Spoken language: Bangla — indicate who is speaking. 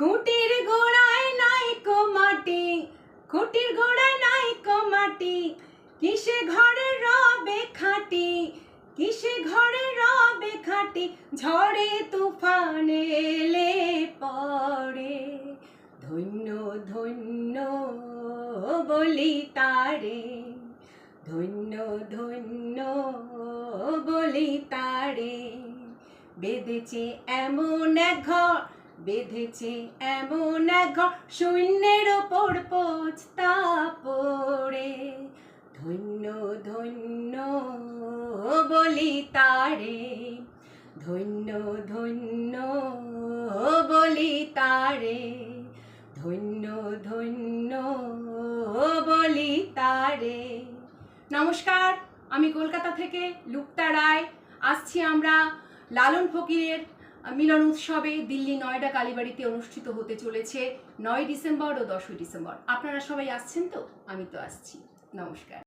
Speaker 1: খুঁটির গোড়ায় নাই কো মাটি, খুঁটির গোড়ায় নাই কো মাটি। কিসে ঘরে রবে খাটি, কিসে ঘরে রবে খাটি, ঝড়ে তুফানে এলে পড়ে ধন্য ধন্য বলি তারে, ধন্য ধন্য বলি তারে। বেঁধেছে এমন এক ঘর বেঁধেছে এমন এক শূন্যের ওপর পোচতা পড়ে ধন্য ধন্য বলি তারে, ধন্য ধন্য বলি তারে, ধন্য ধন্য বলি তারে। নমস্কার, আমি কলকাতা থেকে লুপ্তা রায়, আসছি আমরা লালন ফকিরের মিলন উৎসবে দিল্লি নয়ডা কালীবাড়িতে অনুষ্ঠিত হতে চলেছে নয় ডিসেম্বর ও দশই ডিসেম্বর। আপনারা সবাই আসছেন তো? আমি তো আসছি। নমস্কার।